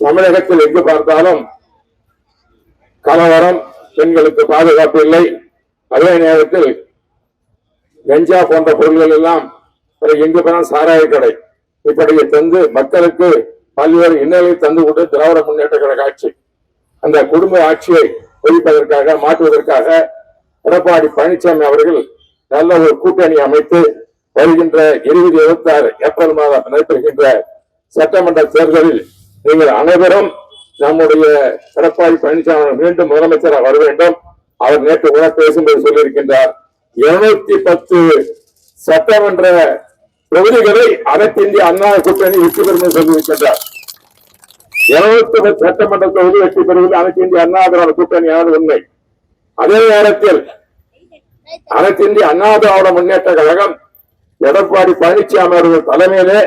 தமிழகத்தில் எங்கு பார்த்தாலும் கலவரம் பெண்களுக்கு பாதுகாப்பு இல்லை. அதே நேரத்தில் கஞ்சா போன்ற பொருள்கள் எல்லாம் எங்கு போனால் சாராய கடை. இப்படி தந்து மக்களுக்கு பல்வேறு இன்னலை தந்து கொண்டு திராவிட முன்னேற்ற கழக ஆட்சி அந்த குடும்ப ஆட்சியை ஒழிப்பதற்காக மாற்றுவதற்காக எடப்பாடி பழனிசாமி அவர்கள் நல்ல ஒரு கூட்டணி அமைத்து வருகின்ற இருபது இருபத்தி ஆறு ஏப்ரல் மாதம் நடைபெறுகின்ற சட்டமன்ற தேர்தலில் நீங்கள் அனைவரும் நம்முடைய எடப்பாடி பழனிசாமி மீண்டும் முதலமைச்சராக வர வேண்டும். அவர் நேற்று கூட பேசும்போது சொல்லியிருக்கின்றார் இருநூத்தி பத்து சட்டமன்ற தொகுதிகளை அனைத்து இந்திய அண்ணா கூட்டணி வெற்றி பெறும் என்று சொல்லியிருக்கின்றார். இருநூத்தி பத்து சட்டமன்ற தொகுதி வெற்றி பெறுவது அனைத்து இந்திய அண்ணா திராவிட கூட்டணியானது உண்மை. அதே நேரத்தில் அனைத்து இந்திய அண்ணா திராவிட முன்னேற்ற கழகம் எடப்பாடி பழனிசாமி அவர்கள் தலைமையிலே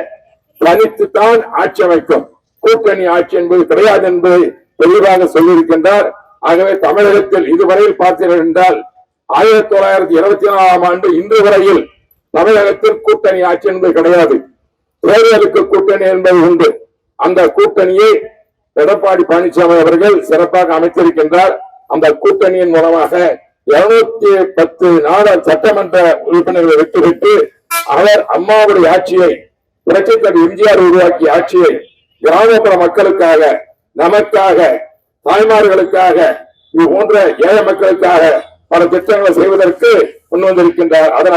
தனித்துத்தான் ஆட்சி அமைக்கும். கூட்டணி ஆட்சி என்பது கிடையாது என்பதை தெளிவாக சொல்லியிருக்கின்றார். ஆகவே தமிழகத்தில் இதுவரையில் பார்த்தீர்கள் என்றால் ஆயிரத்தி தொள்ளாயிரத்தி இருபத்தி நாலாம் ஆண்டு இன்று வரையில் தமிழகத்தில் கூட்டணி ஆட்சி என்பது கிடையாது. தேர்தலுக்கு கூட்டணி என்பது உண்டு. அந்த கூட்டணியை எடப்பாடி பழனிசாமி அவர்கள் சிறப்பாக அமைத்திருக்கின்றார். அந்த கூட்டணியின் மூலமாக இருநூத்தி பத்து நாடு சட்டமன்ற உறுப்பினர்களை வெற்றிவிட்டு அவர் அம்மாவுடைய ஆட்சியை புரட்சித்தலைவர் எம்ஜிஆர் உருவாக்கிய ஆட்சியை கிராமப்புற மக்களுக்காக நமக்காக தாய்மார்களுக்காக இது போன்ற ஏழை மக்களுக்காக பல திட்டங்களை செய்வதற்கு முன் வந்திருக்கின்றார் அதனால்